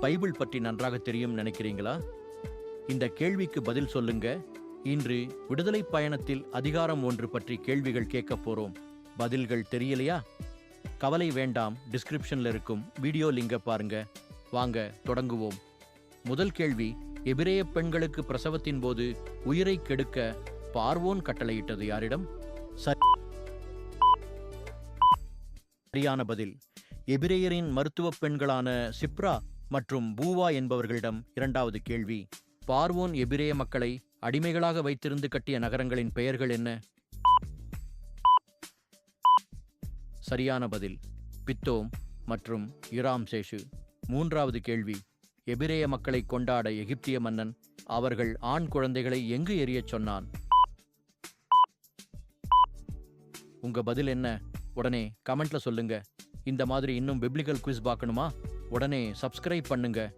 Bible பற்றி நன்றாக தெரியும் நினைக்கிறீங்களா? இந்த கேள்விக்கு பதில் சொல்லுங்க. இன்று விடுதலை பயணத்தில் அதிகாரம் ஒன்று பற்றி கேள்விகள் கேட்க போறோம். பதில்கள் தெரியலையா? கவலை வேண்டாம் டிஸ்கிரிப்ஷன்ல இருக்கும் வீடியோ லிங்க பாருங்க. வாங்க தொடங்குவோம். முதல் கேள்வி எபிரேய பெண்களுக்கு பிரசவத்தின் போது உயிரை கெடுக்க பார்வோன் கட்டளையிட்டது யாரிடம்? சரியான பதில். எபிரேயரின் மருத்துவப் பெண்களான சிப்ரா மற்றும் பூவா என்பவர்களிடம் இரண்டாவது கேள்வி பார்வோன் எபிரேய மக்களை அடிமைகளாக வைத்திருந்து கட்டிய நகரங்களின் பெயர்கள் என்ன? சரியான பதில் பித்தோம் மற்றும் இராம் சேஷு. மூன்றாவது கேள்வி எபிரேய மக்களை கொண்டாட எகிப்திய மன்னன் அவர்கள் ஆண் குழந்தைகளை எங்கு எரியச் சொன்னான்? உங்க பதில் என்ன? உடனே கமெண்ட்ல சொல்லுங்க. இந்த மாதிரி இன்னும் பிப்ளிக்கல் குவிஸ் பார்க்கணுமா? உடனே சப்ஸ்கிரைப் பண்ணுங்க.